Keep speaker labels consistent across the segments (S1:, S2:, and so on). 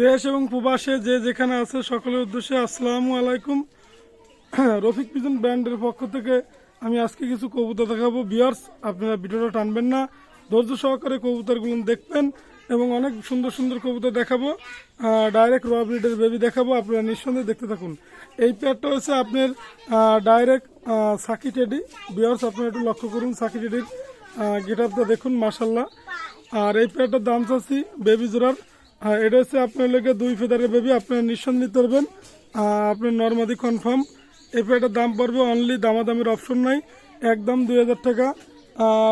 S1: দেশ এবং প্রবাসে যে যেখানে আছে সকলের উদ্দেশ্যে আসসালামু আলাইকুম। রফিক পিজন ব্র্যান্ডের পক্ষ থেকে আমি আজকে কিছু কবুতর দেখাবো। বিয়ার্স আপনারা ভিডিওটা টানবেন না, ধৈর্য সহকারে কবুতরগুলো দেখবেন এবং অনেক সুন্দর সুন্দর কবুতর দেখাবো। ডাইরেক্ট র ব্রিডের বেবি দেখাবো, আপনারা নিঃসন্দেহে দেখতে থাকুন। এই পেয়ারটা হচ্ছে আপনার ডাইরেক্ট সাকি টেডি বিয়ার্স আপনারা একটু লক্ষ্য করুন সাকি টেডির গেট আপটা দেখুন মাসাল্লাহ আর এই পেয়ারটার দাম চাচ্ছি বেবি জোড়ার আর এটা হচ্ছে আপনার লোকে দুই ফেদারের বেবি আপনার নিঃসন্দেহে আহ, আপনার নর্মাদি কনফার্ম এই পেয়ারটার দাম পড়বে অনলি দামাদামির অপশন নাই একদম দুই হাজার টাকা।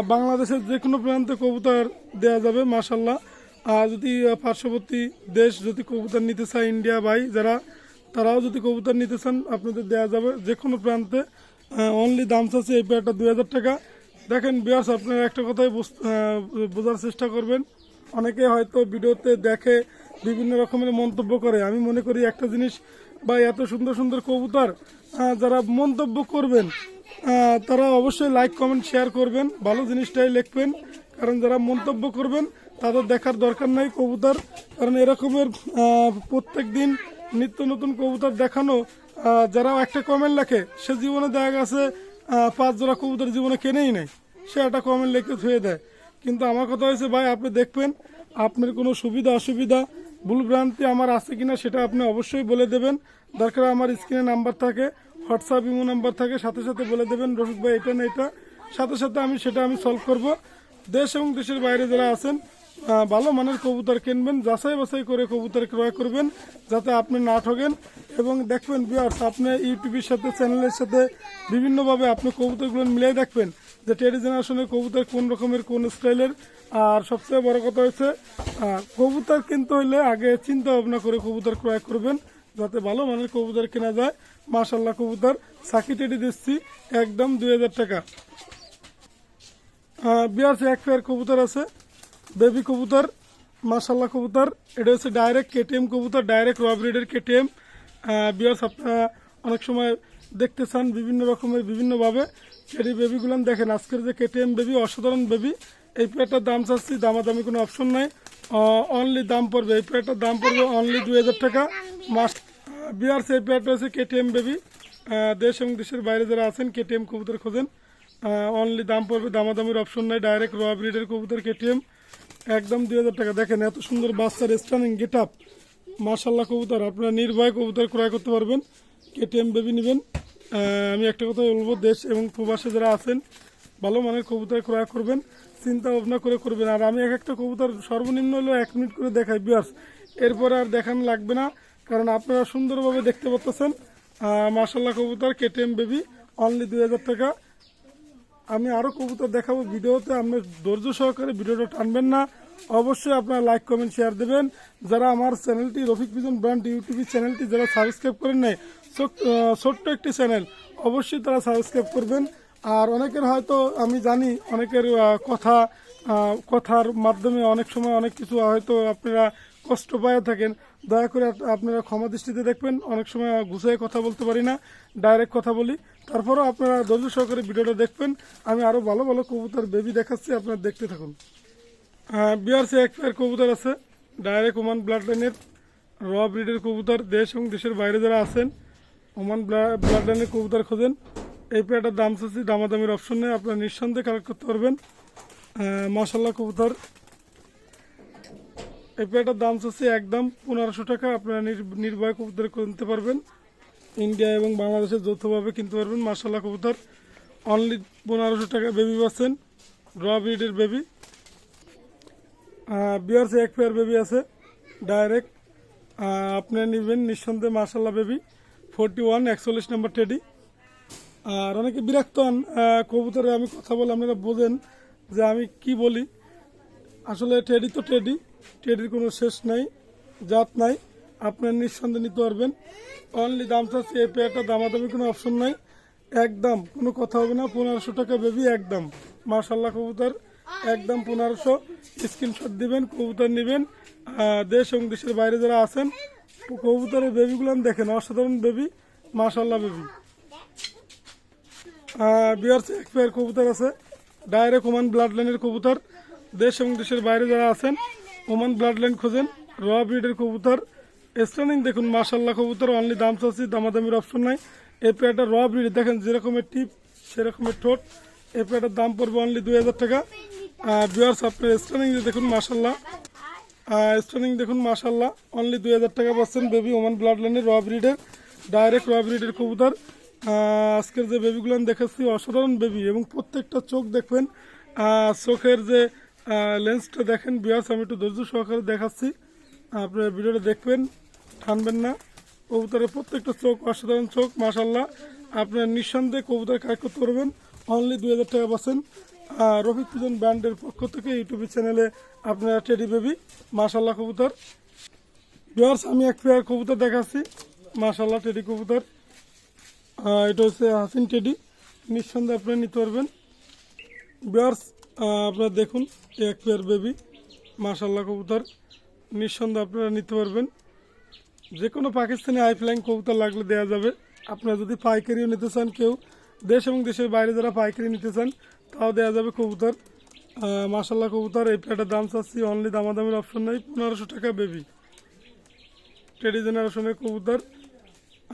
S1: বাংলাদেশের যে কোনো প্রান্তে কবুতর দেওয়া যাবে মাসাল্লাহ আর যদি পার্শ্ববর্তী দেশ যদি কবুতর নিতে চায় ইন্ডিয়া ভাই যারা তারাও যদি কবুতর নিতে চান আপনাদের দেওয়া যাবে যে কোনো প্রান্তে অনলি দাম চাচ্ছে এই পেয়ারটা দুই হাজার টাকা। দেখেন বিয়ার্স আপনারা একটা কথাই বুঝ- বোঝার চেষ্টা করবেন অনেকে হয়তো ভিডিওতে দেখে বিভিন্ন রকমের মন্তব্য করে। আমি মনে করি একটা জিনিস বা এত সুন্দর সুন্দর কবুতর যারা মন্তব্য করবেন তারা অবশ্যই লাইক কমেন্ট শেয়ার করবেন, ভালো জিনিসটাই লিখবেন। কারণ যারা মন্তব্য করবেন, তাদের দেখার দরকার নাই কবুতর। কারণ এরকমের প্রত্যেক দিন নিত্য নতুন কবুতর দেখানো যারা একটা কমেন্ট লেখে, সে জীবনে দেখা গেছে পাঁচ জোড়া কবুতর জীবনে কেনেই নেই। সে একটা কমেন্ট লেখে থুয়ে দেয়। কিন্তু আমার কথা হয়েছে, ভাই, আপনি দেখবেন, আপনার কোনো সুবিধা, অসুবিধা, ভুল ভ্রান্তি আমার আছে কিনা সেটা আপনি অবশ্যই বলে দেবেন। দরকার আমার স্ক্রিনে নাম্বার থাকে, হোয়াটসঅ্যাপ, ইমো নাম্বার থাকে, সাথে সাথে বলে দেবেন, রফিক ভাই, এটা না এটা। সাথে সাথে আমি সেটা আমি সলভ করব। দেশ এবং দেশের বাইরে যারা আছেন ভালো মানের কবুতর কিনবেন, যাচাই বাছাই করে কবুতর ক্রয় করবেন, যাতে আপনি না ঠকেন এবং দেখবেন বিয়ার্স আপনি ইউটিউবের সাথে চ্যানেলের সাথে বিভিন্নভাবে আপনি কবুতরগুলো মিলিয়ে দেখবেন। যে টেডি জেনারেশনের কবুতর কোন রকমের, কোন স্টাইলের, আর সবচেয়ে বড় কথা হচ্ছে কবুতর কিনতে হইলে আগে চিন্তা ভাবনা করে কবুতর ক্রয় করবেন, যাতে ভালো মানের কবুতর কেনা যায়। মাশাল্লাহ কবুতর, সাকি টেডি দিচ্ছি, একদম দুই হাজার টাকা। বিয়ার্স এক পেয়ার কবুতর আছে বেবি কবুতর মাশাল্লাহ কবুতর, এটা হচ্ছে ডাইরেক্ট কেটিএম কবুতর ডাইরেক্ট রব রিডের কেটিএম বিয়ার্স আপনারা অনেক সময় দেখতে চান বিভিন্ন রকমের বিভিন্নভাবে এই বেবিগুলান দেখেন, আজকের যে কেটিএম বেবি অসাধারণ বেবি এই পেয়ারটার দাম চাচ্ছি, দামাদামি কোনো অপশন নাই। অনলি দাম পড়বে, এই পেয়ারটার দাম পড়বে অনলি দুই হাজার টাকা। মাস বিয়ার্স, এই পেয়ারটা হচ্ছে কেটিএম বেবি দেশ এবং দেশের বাইরে যারা আছেন কেটিএম কবুতর খোঁজেন। অনলি দাম পড়বে, দামাদামির অপশন নাই ডাইরেক্ট র ব্রিডের কবুতর কেটিএম একদম দুই হাজার টাকা। দেখেন, এত সুন্দর বাচ্চার স্টানিং গেট আপ মার্শাল্লাহ কবুতর, আপনারা নির্ভয় কবুতর ক্রয় করতে পারবেন। কেটিএম বেবি নেবেন। আমি একটা কথা বলব, দেশ এবং প্রবাসে যারা আছেন, ভালো মানের কবুতর ক্রয় করবেন, চিন্তা ভাবনা করে করবেন। আর আমি এক একটা কবুতর সর্বনিম্ন হলেও এক মিনিট করে দেখাই, বিয়ার্স। এরপরে আর দেখানো লাগবে না, কারণ আপনারা সুন্দরভাবে দেখতে পাচ্ছেন মার্শাল্লাহ কবুতর কেটিএম বেবি অনলি দুই হাজার টাকা। আমি আরও কবুতর দেখাবো ভিডিওতে, আপনি ধৈর্য সহকারে ভিডিওটা টানবেন না। অবশ্যই আপনারা লাইক, কমেন্ট শেয়ার দেবেন। যারা আমার চ্যানেলটি রফিক ভিজন ব্র্যান্ড ইউটিউব চ্যানেলটি যারা সাবস্ক্রাইব করেন নাই ছোট্ট একটি চ্যানেল অবশ্যই তারা সাবস্ক্রাইব করবেন। আর অনেকের হয়তো, আমি জানি, অনেকের কথা কথার মাধ্যমে অনেক সময় অনেক কিছু হয়তো আপনারা কষ্ট পায় থাকেন। দয়া করে আপনারা ক্ষমা দৃষ্টিতে দেখবেন। অনেক সময় গুছিয়ে কথা বলতে পারি না ডাইরেক্ট কথা বলি। তারপরেও আপনারা ধৈর্য সহকারে ভিডিওটা দেখবেন। আমি আরও ভালো ভালো কবুতর বেবি দেখাচ্ছি, আপনারা দেখতে থাকুন। বিআরসি এক পেয়ার কবুতর আছে। ডাইরেক্ট ওমান ব্লাড লাইনের র ব্রিডের কবুতর। দেশ এবং দেশের বাইরে যারা আছেন ওমান ব্লাড লাইনের কবুতর খোঁজেন। এই পেয়ারটার দাম চাচ্ছি, দামাদামির অপশন নেই, আপনারা নিঃসন্দেহে কালেক্ট করতে পারবেন। মাসাল্লাহ কবুতর। এই পেয়ারটার দাম চাচ্ছি একদম পনেরোশো টাকা, আপনারা নির- নির্ভয় কবুতর কিনতে পারবেন। ইন্ডিয়া এবং বাংলাদেশে যৌথভাবে কিনতে পারবেন মার্শাল্লাহ কবুতর। অনলি পনেরোশো টাকা বেবি পাচ্ছেন র ব্রিডের বেবি বিয়ার্সে এক পেয়ার বেবি আছে ডাইরেক্ট আপনি নেবেন নিঃসন্দেহে মার্শাল্লাহ বেবি ফোরটি ওয়ান, একচল্লিশ নম্বর টেডি। আর অনেকে বিরক্ত হন কবুতরে আমি কথা বলে আপনারা বোঝেন যে আমি কি বলি। আসলে টেডি তো টেডি, টেডির কোনো শেষ নাই, জাত নাই। আপনার নিঃসন্দেহে নিতে পারবেন। অনলি দাম চাচ্ছি, এই পেয়ারটা দামাদামি কোনো অপশন নাই। একদম, কোনো কথা হবে না, পনেরোশো টাকা বেবি একদম। মার্শাল্লাহ কবুতর, একদম পনেরোশো। স্ক্রিনশট দিবেন, কবুতর নেবেন। দেশ এবং দেশের বাইরে যারা আছেন কবুতরের বেবিগুলো দেখেন, অসাধারণ বেবি মার্শাল্লাহ বেবি বিয়ার্স এক পেয়ার কবুতর আছে ডাইরেক্ট ওমান ব্লাড লাইনের কবুতর। দেশ এবং দেশের বাইরে যারা আছেন ওমান ব্লাড লাইন খোঁজেন র ব্রিডের কবুতর। স্টানিং দেখুন মার্শাল্লাহ কবুতর অনলি দাম চাচ্ছি, দামাদামির অপশন নাই। এই পেয়ারটা র ব্রিড দেখেন যেরকমের টিপ সেরকমের ঠোঁট। এই পেয়ারটার দাম পড়বে অনলি দুই হাজার টাকা। বিয়ার্স আপনার স্টানিং দেখুন মার্শাল্লাহ স্টোনিং দেখুন মাশাল্লাহ অনলি দুই হাজার টাকা পাচ্ছেন বেবি ওমান ব্লাড লাইনের র ব্রিডের ডাইরেক্ট র ব্রিডের কবুতর আজকের যে বেবিগুলো আমি দেখাচ্ছি, অসাধারণ বেবি এবং প্রত্যেকটা চোখ দেখবেন। চোখের যে লেন্সটা দেখেন বিয়াস আমি একটু ধৈর্য সহকারে দেখাচ্ছি। আপনার ভিডিওটা দেখবেন, টানবেন না। কবুতরের প্রত্যেকটা চোখ অসাধারণ চোখ মাশাল্লাহ আপনার নিঃসন্দেহে কবুতর কাজ করতে পারবেন। অনলি দুই হাজার টাকা পাচ্ছেন। রফিক পিজন ব্র্যান্ডের পক্ষ থেকে ইউটিউব চ্যানেলে আপনারা টেডি বেবি মাশাল্লাহ কবুতর। ভিউয়ার্স আমি এক পেয়ার কবুতর দেখাচ্ছি মাশাল্লাহ টেডি কবুতর। এটা হচ্ছে হাসিন টেডি নিঃসন্দেহে আপনারা নিতে পারবেন। ভিউয়ার্স আপনারা দেখুন এক পেয়ার বেবি মাশাল্লাহ কবুতর। নিঃসন্দেহে আপনারা নিতে পারবেন। যে কোনো পাকিস্তানি আইফ্লাইং কবুতর লাগলে দেওয়া যাবে। আপনারা যদি পাইকারিও নিতে চান, কেউ দেশ এবং দেশের বাইরে যারা পাইকারি নিতে চান তাও দেওয়া যাবে কবুতর। মাসাল্লাহ কবুতর, এই প্লেটের দাম চাচ্ছি অনলি দামাদামির অপশন নেই, পনেরোশো টাকা বেবি টেডি জেনারেশনের কবুতর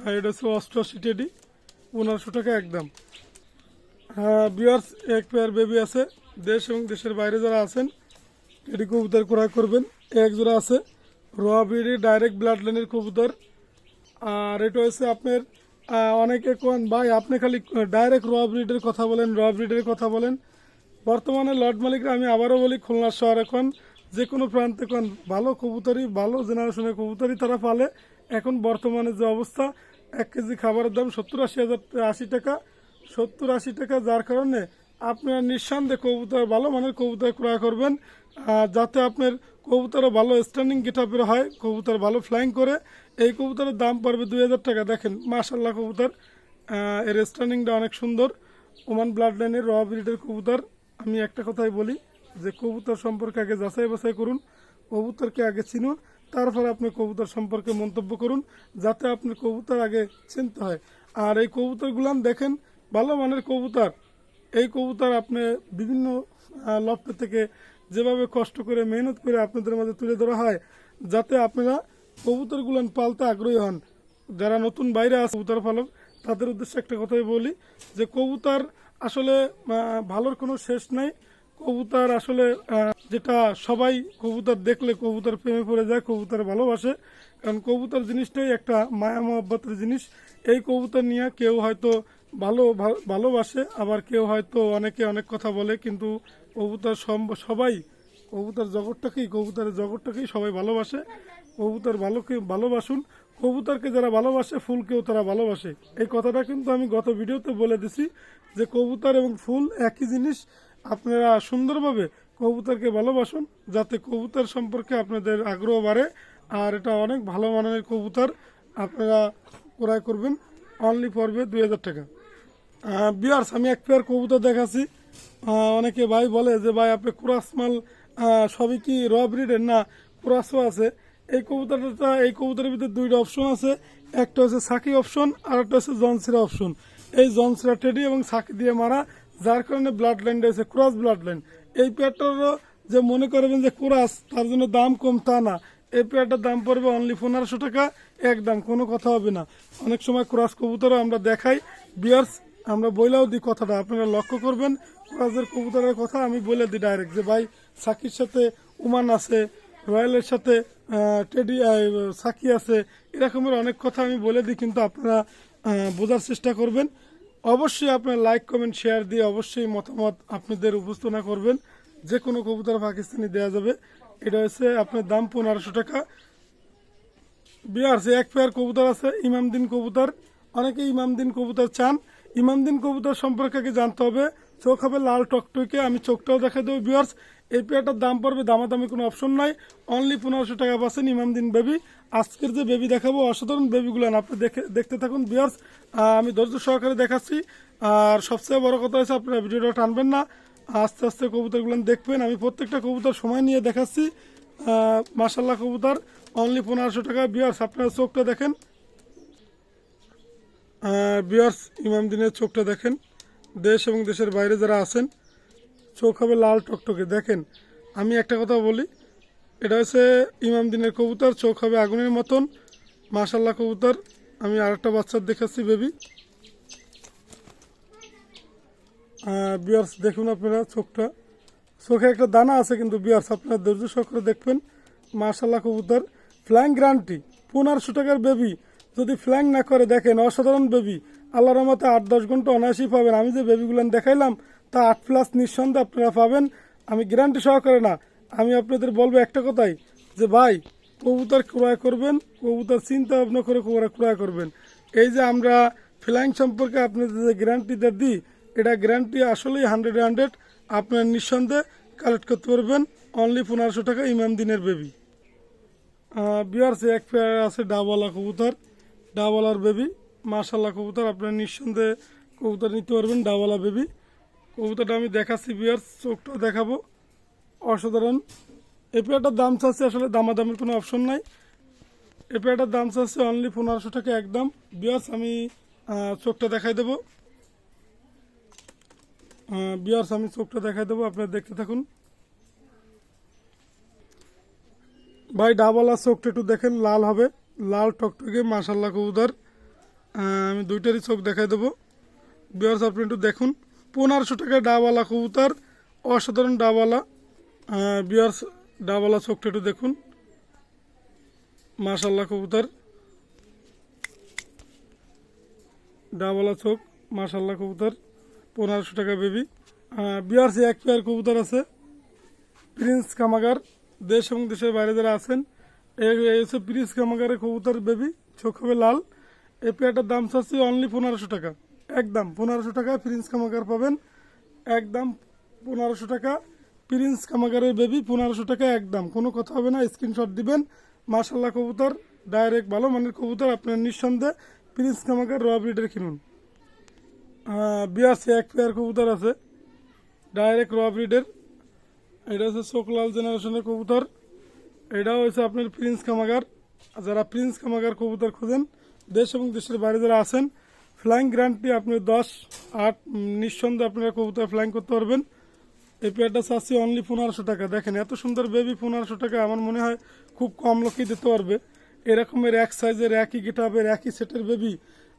S1: আর এটা হচ্ছে অষ্টআশি টেডি পনেরোশো টাকা একদম। বিয়ার্স এক পেয়ার বেবি আছে, দেশ এবং দেশের বাইরে যারা আছেন টেডি কবুতর ক্রয় করবেন এক জোড়া আছে র বিডি ডাইরেক্ট ব্লাড লাইনের কবুতর। আর এটা হচ্ছে আপনার অনেকে কোন, ভাই, আপনি খালি ডাইরেক্ট র ব্রিডের কথা বলেন র ব্রিডের কথা বলেন। বর্তমানে লর্ড মালিকরা, আমি আবারও বলি, খুলনা শহর এখন যে কোনো প্রান্তে কোন, ভালো কবুতরই, ভালো জেনারেশনের কবুতরই তারা পালে। এখন বর্তমানে যে অবস্থা, এক কেজি খাবারের দাম সত্তর আশি হাজার আশি টাকা, সত্তর আশি টাকা, যার কারণে আপনারা নিঃসন্দেহে কবুতর, ভালো মানের কবুতর ক্রয় করবেন যাতে আপনার কবুতরও ভালো স্ট্যান্ডিং গেটাপের হয়, কবুতর ভালো ফ্লাইং করে। এই কবুতরের দাম পড়বে দুই হাজার টাকা। দেখেন মাশাল্লাহ কবুতর। এর স্ট্যান্ডিংটা অনেক সুন্দর। ওমান ব্লাড লাইনের র ব্রিডের কবুতর। আমি একটা কথাই বলি যে কবুতর সম্পর্কে আগে যাচাই বাছাই করুন কবুতরকে আগে চিনুন তারপর আপনি কবুতর সম্পর্কে মন্তব্য করুন যাতে আপনি কবুতর আগে চিনতে হয়। আর এই কবুতরগুলান দেখেন ভালো মানের কবুতর। এই কবুতর আপনি বিভিন্ন আহ, থেকে যেভাবে কষ্ট করে মেহনত করে আপনাদের মাঝে তুলে ধরা হয় যাতে আপনারা কবুতরগুলান পালতে আগ্রহী হন। যারা নতুন বাইরে আছে, কবুতর পালক, তাদের উদ্দেশ্যে একটা কথাই বলি যে, কবুতর আসলে ভালোর কোনো শেষ নাই। কবুতর আসলে যেটা সবাই কবুতর দেখলে কবুতর প্রেমে পড়ে যায়, কবুতর ভালোবাসে। কারণ কবুতর জিনিসটাই একটা মায়া মহব্বতের জিনিস। এই কবুতর নিয়ে কেউ হয়তো ভালো ভালোবাসে, আবার কেউ হয়তো অনেকে অনেক কথা বলে, কিন্তু কবুতর সবাই কবুতর জগৎটাকেই, কবুতরের জগৎটাকেই সবাই ভালোবাসে। কবুতর ভালোকে ভালোবাসুন। কবুতরকে যারা ভালোবাসে, ফুলকেও তারা ভালোবাসে। এই কথাটা কিন্তু আমি গত ভিডিওতে বলে দিছি যে কবুতর এবং ফুল একই জিনিস। আপনারা সুন্দরভাবে কবুতরকে ভালোবাসুন যাতে কবুতর সম্পর্কে আপনাদের আগ্রহ বাড়ে। আর এটা অনেক ভালো মানের কবুতর। আপনারা ক্রয় করবেন অনলি পড়বে দুই হাজার টাকা। বিয়ার্স আমি এক পেয়ার কবুতর দেখাচ্ছি। অনেকে ভাই বলে যে, ভাই, আপনি কুরাস মাল সবই কি র ব্রিডের না, কুরাসও আছে। এই কবুতরটা, এই কবুতরের ভিতরে দুইটা অপশন আছে। একটা হচ্ছে সাকি অপশন আর একটা হচ্ছে জনসিরা অপশন এই জনসিরা, টেডি এবং সাকি দিয়ে মারা, যার কারণে ব্লাড লাইনটা রয়েছে ক্রস ব্লাড লাইন এই পেয়ারটারও যে মনে করবেন যে কুরাস তার জন্য দাম কম তা না। এই পেয়ারটার দাম পড়বে অনলি পনেরোশো টাকা একদম কোনো কথা হবে না। অনেক সময় ক্রস কবুতরও আমরা দেখাই। বিয়ার্স আমরা বইলাও দিই কথাটা, আপনারা লক্ষ্য করবেন ক্রসের কবুতরের কথা আমি বলে দিই ডাইরেক্ট যে ভাই, সাকির সাথে, উমান আছে, রয়্যালের সাথে টেডি সাকি আছে, এরকমের অনেক কথা আমি বলে দিই, কিন্তু আপনারা বোঝার চেষ্টা করবেন। অবশ্যই আপনার লাইক কমেন্ট শেয়ার দিয়ে অবশ্যই মতামত আপনাদের উপস্থাপনা করবেন। যে কোনো কবুতর পাকিস্তানি দেওয়া যাবে। এটা হচ্ছে আপনার দাম পনেরোশো টাকা। বিহার সে এক পেয়ার কবুতর আছে, ইমামদিন কবুতর। অনেকে ইমামদিন কবুতর চান। ইমামদিন কবুতর সম্পর্কে জানতে হবে। চোখ হবে লাল টকটকে, আমি চোখটাও দেখা দেবো বিয়ার্স এই পেয়ারটার দাম পড়বে, দামাদামি কোনো অপশন নাই। অনলি পনেরোশো টাকা পাচ্ছেন ইমামদিন বেবি আজকের যে বেবি দেখাবো, অসাধারণ বেবিগুলো আপনি দেখে দেখতে থাকুন বিয়ার্স আমি ধৈর্য সহকারে দেখাচ্ছি। আর সবচেয়ে বড় কথা হচ্ছে আপনারা ভিডিওটা টানবেন না। আস্তে আস্তে কবুতরগুলো দেখবেন। আমি প্রত্যেকটা কবুতর সময় নিয়ে দেখাচ্ছি। মাসাল্লাহ কবুতর। অনলি পনেরোশো টাকা। বিয়ার্স আপনারা চোখটা দেখেন। বিয়ার্স ইমাম দিনের চোখটা দেখেন। দেশ এবং দেশের বাইরে যারা আছেন চোখ হবে লাল টকটকে। দেখেন, আমি একটা কথা বলি, এটা হচ্ছে ইমাম দিনের কবুতর, চোখ হবে আগুনের মতন। মাশাল্লাহ কবুতর, আমি আরেকটা বাচ্চার দেখাচ্ছি, বেবি। বিয়ার্স দেখুন আপনারা চোখটা। চোখে একটা দানা আছে কিন্তু বিয়ার্স আপনারা ধৈর্য সহকারে দেখবেন। মার্শাল্লাহ কবুতর ফ্ল্যাং গ্রান্টি পনেরোশো টাকার বেবি। যদি ফ্ল্যাং না করে, দেখেন, অসাধারণ বেবি। আল্লাহর রহমতে আট, দশ ঘণ্টা অনায়াসই পাবেন। আমি যে বেবিগুলো দেখাইলাম তা আট প্লাস নিঃসন্দেহে আপনারা পাবেন। আমি গ্যারান্টি সহকারে না, আমি আপনাদের বলব একটা কথাই, যে ভাই, কবুতর ক্রয় করবেন, কবুতর চিন্তা ভাবনা করে ক্রয় করবেন। এই যে আমরা ফ্লাইং সম্পর্কে আপনাদের যে গ্যারান্টিটা দিই, এটা গ্যারান্টি আসলেই হান্ড্রেড হান্ড্রেড আপনার নিঃসন্দেহে কালেক্ট করতে পারবেন। অনলি পনেরোশো টাকা ইমাম দিনের বেবি বিয়ার্সে এক পেয়ার আছে ডাবওয়ালা কবুতর ডাবওয়ালার বেবি মার্শাল্লাহ কবুতর, আপনার নিঃসন্দেহে কবুতর নিতে পারবেন ডাবওয়ালা বেবি কবুতরটা আমি দেখাচ্ছি বিয়ার চোখটা দেখাবো। অসাধারণ। এই পেয়ারটার দাম চাচ্ছে আসলে দামাদামির কোনো অপশন নাই। এই পেয়ারটার দাম চাচ্ছে অনলি পনেরোশো টাকা একদম। বিয়ার্স আমি চোখটা দেখাই দেবো। বিয়ার্স আমি চোখটা দেখাই দেবো, আপনারা দেখতে থাকুন। ভাই ডাবলা চোখটা একটু দেখেন, লাল হবে। লাল টকটকে মাসাল্লাহ কবুতর। আমি দুইটারই চোখ দেখাই দেবো। বিয়ার্স আপনি একটু দেখুন। পনেরোশো টাকা ডাবালা কবুতর, অসাধারণ ডাবালা বিয়ার্স ডাবালা চোখটা একটু দেখুন। মাশাল্লাহ কবুতর। ডাবালা চোখ মাশাল্লাহ কবুতর। পনেরোশো টাকা বেবি বিয়ার্স এক পেয়ার কবুতর আছে। প্রিন্স কামাগার দেশ এবং দেশের বাইরে যারা আছেন হচ্ছে প্রিন্স কামাগারের কবুতর বেবি চোখ হবে লাল। এই পেয়ারটার দাম চাচ্ছি অনলি পনেরোশো টাকা। একদম পনেরোশো টাকা প্রিন্স কামাগার পাবেন। একদম পনেরোশো টাকা প্রিন্স কামাগারের বেবি পনেরোশো টাকা একদম। কোনো কথা হবে না স্ক্রিনশট দিবেন। মাশাল্লাহ কবুতর ডাইরেক্ট ভালো মানের কবুতর, আপনার নিঃসন্দেহে প্রিন্স কামাগার র ব্রিডের কিনুন। বিয়াসি এক পেয়ার কবুতর আছে ডাইরেক্ট র ব্রিডের এটা হচ্ছে শোকলাল জেনারেশনের কবুতর। এটাও হচ্ছে আপনার প্রিন্স কামাগার। যারা প্রিন্স কামাগার কবুতর খোঁজেন, দেশ এবং দেশের বাইরে যারা আছেন ফ্লাইং গ্রান্টটি আপনি দশ, আট নিঃসন্দেহে আপনারা কবুতর ফ্লাইং করতে পারবেন। এই পেয়ারটা চাচ্ছি অনলি পনেরোশো টাকা। দেখেন, এত সুন্দর বেবি পনেরোশো টাকা, আমার মনে হয় খুব কম লোকই দিতে পারবে। এরকমের এক সাইজের একই গেটাপের একই সেটের বেবি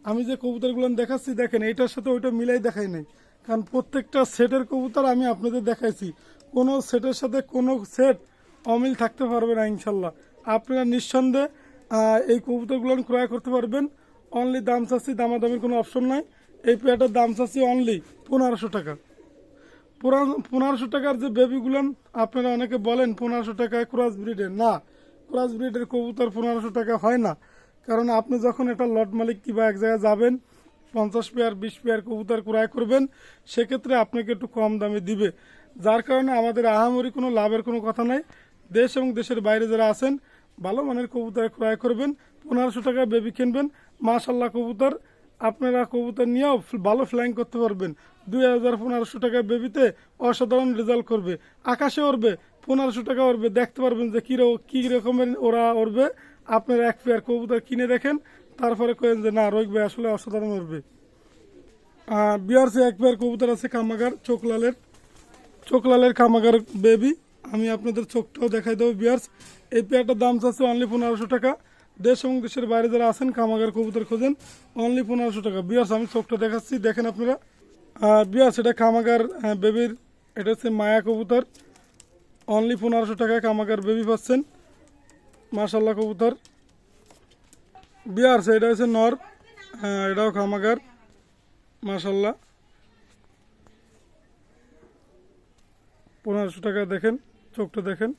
S1: আমি যে কবুতরগুলো দেখাচ্ছি, দেখেন, এইটার সাথে ওইটা মিলাই দেখাই নাই। কারণ প্রত্যেকটা সেটের কবুতর আমি আপনাদের দেখাইছি। কোনো সেটের সাথে কোনো সেট অমিল থাকতে পারবে না, ইনশাল্লাহ। আপনারা নিঃসন্দেহে এই কবুতরগুলো ক্রয় করতে পারবেন। অনলি দাম চাচ্ছি, দামাদামির কোনো অপশন নাই। এই পেয়ারটার দাম চাচ্ছি অনলি পনেরোশো টাকা। পনেরোশো টাকার যে বেবিগুলান আপনারা অনেকে বলেন পনেরোশো টাকায় ক্রস ব্রিডের না ক্রস ব্রিডের কবুতর পনেরোশো টাকা হয় না। কারণ আপনি যখন একটা লট মালিক কিংবা এক জায়গায় যাবেন, পঞ্চাশ পেয়ার, বিশ পেয়ার কবুতর ক্রয় করবেন, সেক্ষেত্রে আপনাকে একটু কম দামে দিবে। যার কারণে আমাদের আহামরি কোনো লাভের কোনো কথা নাই। দেশ এবং দেশের বাইরে যারা আছেন, ভালো মানের কবুতর ক্রয় করবেন। পনেরোশো টাকা বেবি কিনবেন। মাশাল্লাহ কবুতর। আপনারা কবুতর নিয়েও ভালো ফ্লাইং করতে পারবেন। দুই হাজার পনেরোশো টাকা বেবিতে অসাধারণ রেজাল্ট করবে। আকাশে উড়বে পনেরোশো টাকা উড়বে দেখতে পারবেন যে কী কী রকমের ওরা উড়বে আপনারা এক পেয়ার কবুতর কিনে দেখেন। তারপরে কেন যে, না রোগ আসলে অসাধারণ উড়বে বিয়ার্সে এক পেয়ার কবুতর আছে কামাগার চোখলালের চোখলালের কামাগার বেবি আমি আপনাদের চোখটাও দেখাই দেবো, বিয়ার্স। এই পেয়ারটার দাম চাচ্ছে অনলি পনেরোশো টাকা। দেশ এবং দেশের বাইরে যারা আছেন, কামাগার কবুতর খোঁজেন অনলি পনেরোশো টাকা। বিয়ার্স আমি চোখটা দেখাচ্ছি, দেখেন আপনারা। বিয়ার্স এটা কামাগার বেবির, এটা হচ্ছে মায়া কবুতর। অনলি পনেরোশো টাকায় কামাগার বেবি পাচ্ছেন। মাশাল্লাহ কবুতর। বিয়ার্স এটা হচ্ছে নর এটাও কামাগার। মাশাল্লাহ পনেরোশো টাকা দেখেন, চোখটা দেখেন।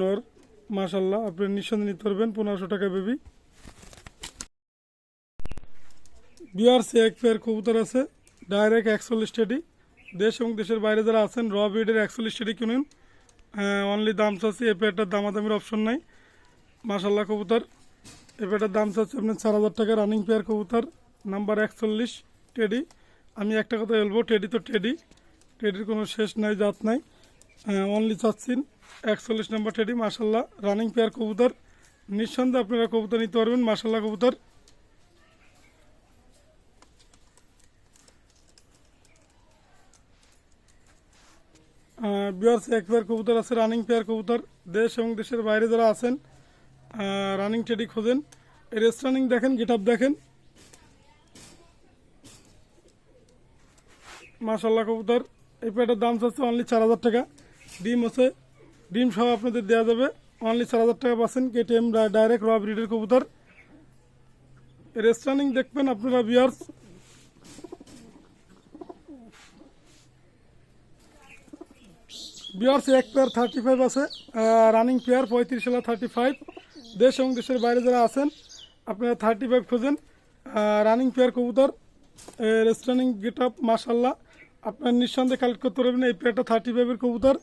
S1: নর মাশাল্লাহ আপনি নিঃসন্দেহে নিতে পারবেন পনেরোশো টাকা বেবি। বিআরসি এক পেয়ার কবুতর আছে ডাইরেক্ট একচল্লিশ টেডি। দেশ এবং দেশের বাইরে যারা আছেন র বিডের একচল্লিশ টেডি কিনুন। অনলি দাম চাচ্ছি, এই পেয়ারটার দামাদামির অপশন নাই। মাশাল্লাহ কবুতর। এই পেয়ারটার দাম চাচ্ছি আপনার চার হাজার টাকা রানিং পেয়ার কবুতর নাম্বার একচল্লিশ টেডি। আমি একটা কথা বলব, টেডি তো টেডি। টেডির কোনো শেষ নাই, জাত নাই। অনলি চাচ্ছেন একচল্লিশ নম্বর টেডি মাসাল্লাহ রানিং পেয়ার কবুতর। নিঃসন্দেহে আপনারা কবুতর নিতে পারবেন মাসাল্লাহ কবুতর। বিয়ার্স এক পেয়ার কবুতর আছে রানিং পেয়ার কবুতর। দেশ এবং দেশের বাইরে যারা আছেন রানিং টেডি খোঁজেন। রেস রানিং দেখেন গেট দেখেন। মাশাল্লাহ কবুতর। এই পেয়ারটার দাম চাচ্ছে অনলি চার হাজার টাকা। ডিম আছে ডিম সহ আপনাদের দেওয়া যাবে। অনলি চার হাজার টাকা পাচ্ছেন কেটিএম ডাইরেক্ট র ব্রিডের কবুতর। রেস রানিং দেখবেন আপনারা বিয়ার্স বিয়ার্স এক পেয়ার থার্টি ফাইভ আছে রানিং পেয়ার পঁয়ত্রিশ সালে থার্টি ফাইভ দেশ এবং দেশের বাইরে যারা আছেন, আপনারা থার্টি ফাইভ খোঁজেন রানিং পেয়ার কবুতর রেস্টার্নিং গেট আপ মাসাল্লাহ আপনার নিঃসন্দেহে কালেক্ট করতে পারবেন এই পেয়ারটা থার্টি ফাইভের কবুতর।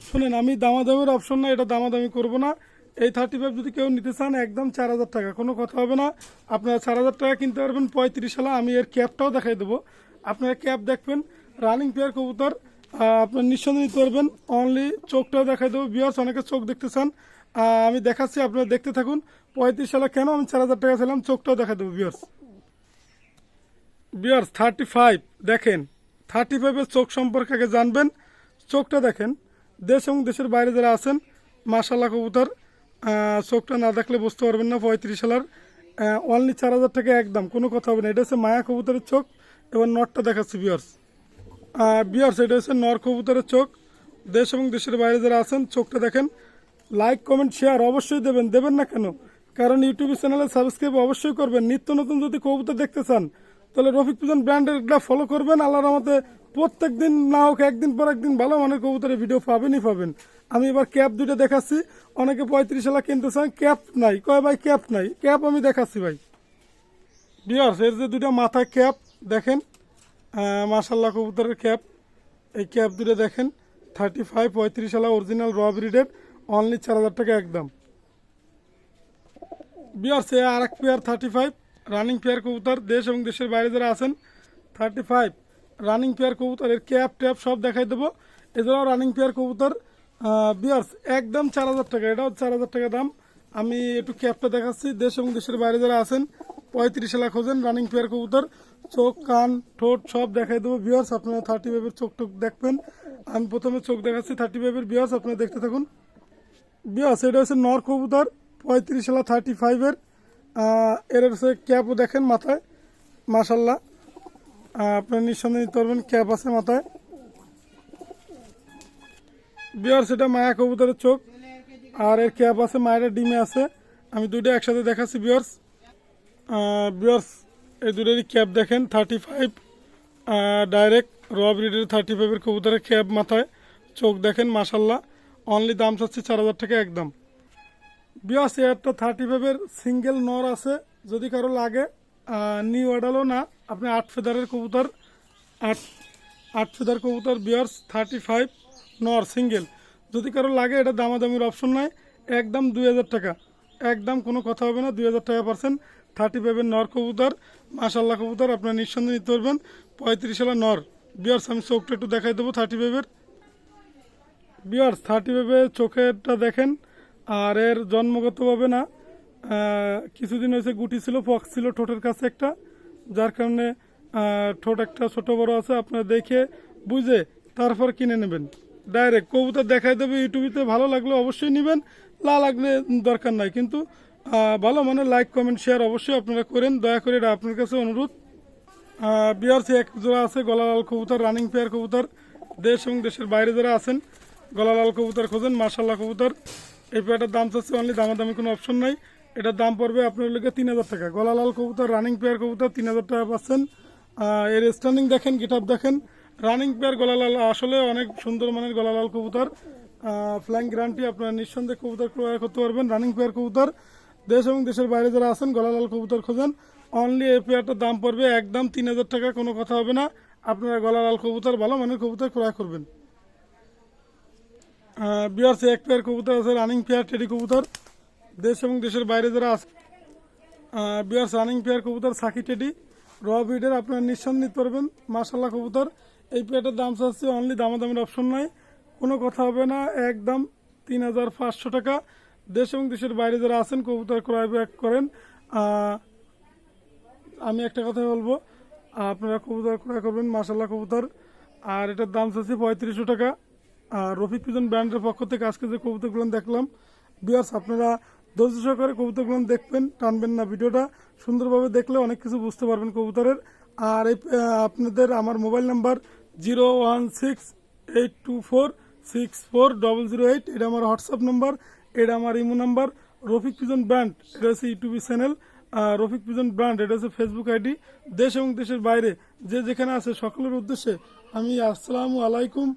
S1: শুনেন, আমি দামাদামের অপশন না এটা দামাদামি করব না। এই থার্টি ফাইভ যদি কেউ নিতে চান, একদম চার হাজার টাকা, কোনো কথা হবে না। আপনারা চার হাজার টাকা কিনতে পারবেন, পঁয়ত্রিশ সালে আমি এর ক্যাপটাও দেখাই দেবো। আপনারা ক্যাপ দেখবেন রানিং পেয়ার কবুতর আপনার নিঃসন্দেহে নিতে পারবেন। অনলি চোখটাও দেখাই দেবো। বিয়ার্স অনেকে চোখ দেখতে চান আমি দেখাচ্ছি, আপনারা দেখতে থাকুন। পঁয়ত্রিশ সালে কেন আমি চার হাজার টাকা ছিলাম চোখটাও দেখাই দেবো বিয়ার্স বিয়ার্স থার্টি ফাইভ দেখেন। থার্টি ফাইভের চোখ সম্পর্কে জানবেন, চোখটা দেখেন। দেশ এবং দেশের বাইরে যারা আছেন মাশাল্লাহ কবুতর চোখটা না দেখলে বুঝতে পারবেন না, পঁয়ত্রিশ সালের অনলি চার হাজার টাকা একদম কোনো কথা হবে না। এটা হচ্ছে মায়া কবুতরের চোখ এবার নটটা দেখাচ্ছি বিয়ার্স বিয়ার্স এটা হচ্ছে নর কবুতরের চোখ। দেশ এবং দেশের বাইরে যারা আছেন, চোখটা দেখেন লাইক কমেন্ট শেয়ার অবশ্যই দেবেন। দেবেন না কেন? কারণ ইউটিউব চ্যানেলে সাবস্ক্রাইব অবশ্যই করবেন। নিত্য নতুন যদি কবুতর দেখতে চান তাহলে রফিক পিজন ব্র্যান্ডের ফলো করবেন, আল্লাহর রহমতে প্রত্যেক দিন না হোক একদিন পর একদিন ভালো মানের কবুতরের ভিডিও পাবেনই পাবেন। আমি এবার ক্যাপ দুটো দেখাচ্ছি। অনেকে পঁয়ত্রিশ সালা কিনতে চান ক্যাপ নাই। কয় ভাই ক্যাপ নাই। ক্যাপ আমি দেখাচ্ছি ভাই। বিয়ার্স এর যে দুটো মাথায় ক্যাপ দেখেন। মাসাল্লাহ কবুতরের ক্যাপ এই ক্যাপ দুটো দেখেন। থার্টি ফাইভ পঁয়ত্রিশ সালা অরিজিনাল র ব্রিডের অনলি চার হাজার টাকা একদম। বিয়ার এ আর এক pair thirty five running pair কবুতর, দেশ এবং দেশের বাইরে যারা আছেন থার্টি ফাইভ রানিং পেয়ার কবুতর, এর ক্যাপ, ট্যাপ সব দেখাই দেবো। এছাড়াও রানিং পেয়ার কবুতর বিয়ার্স একদম চার হাজার টাকা, এটাও চার হাজার টাকা দাম। আমি একটু ক্যাপটা দেখাচ্ছি, দেশ এবং দেশের বাইরে যারা আছেন, পঁয়ত্রিশ লাখ খোঁজেন রানিং পেয়ার কবুতর, চোখ, কান, ঠোঁট সব দেখাই দেবো। বিয়ার্স আপনারা থার্টি ফাইভের চোখ টোক দেখবেন। আমি প্রথমে চোখ দেখাচ্ছি থার্টি ফাইভের বিয়ার্স আপনারা দেখতে থাকুন। বিয়াস এটা হচ্ছে নর কবুতর, পঁয়ত্রিশ সালা থার্টি ফাইভের এর হচ্ছে ক্যাপও দেখেন মাথায়। মাসাল্লাহ আপনার নিঃসন্দেহে নিতে পারবেন, ক্যাপ আছে মাথায়। বিয়ার সেটা মায়া কবুতরের চোখ। আর এর ক্যাপ আছে, মায়ের ডিমে আছে। আমি দুটো একসাথে দেখাচ্ছি, বিয়ার্স। বিয়ার্স, এই দুটোরই ক্যাপ দেখেন থার্টি ফাইভ ডাইরেক্ট র ব্রিডের থার্টি ফাইভের কবুতরের ক্যাপ মাথায়। চোখ দেখেন মাসাল্লাহ অনলি দাম চাচ্ছি চার হাজার টাকা একদম। বিয়াস এয়ারটা থার্টি ফাইভের সিঙ্গেল নর আছে, যদি কারও লাগে নিউ অর্ডারও না, আপনি আট ফেদারের কবুতর, আট আট ফেদার কবুতর বিয়ার্স থার্টি ফাইভ নর সিঙ্গেল। যদি কারও লাগে, এটা দামাদামির অপশন নাই, একদম দুই হাজার টাকা। একদম কোনো কথা হবে না, দুই হাজার টাকা পার্সেন্ট। থার্টি ফাইভের নর কবুতর মাসাল্লাহ কবুতর, আপনার নিঃসন্দেহে নিতে পারবেন। পঁয়ত্রিশ সালের নর। বিয়ার্স, আমি চোখটা একটু দেখাই দেবো, থার্টি ফাইভের। বিয়ার্স, থার্টি ফাইভে চোখেরটা দেখেন। আর এর জন্মগতভাবে না কিছুদিন হয়েছে গুটি ছিল পক্স ছিল ঠোঁটের কাছে একটা, যার কারণে ঠোঁট একটা ছোট বড় আছে, আপনারা দেখে বুঝে তারপর কিনে নেবেন। ডাইরেক্ট কবুতর দেখাই দেবে ইউটিউবিতে ভালো লাগলে অবশ্যই নেবেন, না লাগলে দরকার নাই। কিন্তু ভালো মানে লাইক কমেন্ট শেয়ার অবশ্যই আপনারা করেন। দয়া করে এটা আপনার কাছে অনুরোধ। বিআরসি এক জোড়া আছে, গলালাল কবুতর রানিং পেয়ার কবুতর। দেশ এবং দেশের বাইরে যারা আছেন, গলালাল কবুতর খোঁজেন মার্শাল্লাহ কবুতর। এই পেয়ারটার দাম চাচ্ছে অনলি দামাদামি কোনো অপশন নাই। এটার দাম পড়বে আপনার লোকে তিন হাজার টাকা। গলালাল কবুতর রানিং পেয়ার কবুতর, তিন হাজার টাকা পাচ্ছেন। এর স্ট্যান্ডিং দেখেন গিটাপ দেখেন। রানিং পেয়ার গলালাল আসলে অনেক সুন্দর মানের গলালাল কবুতর। ফ্ল্যাং গ্রান্টি আপনারা নিঃসন্দেহে কবুতর ক্রয় করতে পারবেন রানিং পেয়ার কবুতর। দেশ এবং দেশের বাইরে যারা আছেন গলালাল কবুতর খোঁজেন। অনলি এই পেয়ারটার দাম পড়বে একদম তিন হাজার টাকা, কোনো কথা হবে না। আপনারা গলালাল কবুতর, ভালো মানের কবুতর ক্রয় করবেন। বিয়ার্স এক পেয়ার কবুতর আছে রানিং পেয়ার টেডি কবুতর। দেশ এবং দেশের বাইরে যারা আছে বিয়ার্স রানিং পেয়ার কবুতর, সাকি টেডি র ব্রিডের আপনারা নিঃসন্দেহে নিতে পারবেন মাসাল্লাহ কবুতর। এই পেয়ারটার দাম চাচ্ছে অনলি দামাদামের অপশন নাই। কোনো কথা হবে না, একদম তিন হাজার পাঁচশো টাকা। দেশ এবং দেশের বাইরে যারা আছেন, কবুতর ক্রয় ব্যাক করেন। আমি একটা কথা বলব, আপনারা কবুতর ক্রয় করবেন মাসাল্লাহ কবুতর। আর এটার দাম চাচ্ছি পঁয়ত্রিশশো টাকা। আর রফিক পিজন ব্র্যান্ডের পক্ষ থেকে আজকে যে কবুতরগুলো দেখলাম বিয়ার্স আপনারা ধৈর্য সহকারে কবুতরগুলো দেখবেন, টানবেন না ভিডিওটা, সুন্দরভাবে দেখলে অনেক কিছু বুঝতে পারবেন কবুতরের। আর এই আপনাদের আমার mobile number zero one six eight two four six four double zero eight, এটা আমার হোয়াটসঅ্যাপ নাম্বার, এটা আমার imo number, Rafiq pigeon brand, এটা হচ্ছে YouTube channel Rafiq pigeon brand, এটা হচ্ছে ফেসবুক আইডি। দেশ এবং দেশের বাইরে যে যেখানে আছে সকলের উদ্দেশ্যে আমি আসসালামু আলাইকুম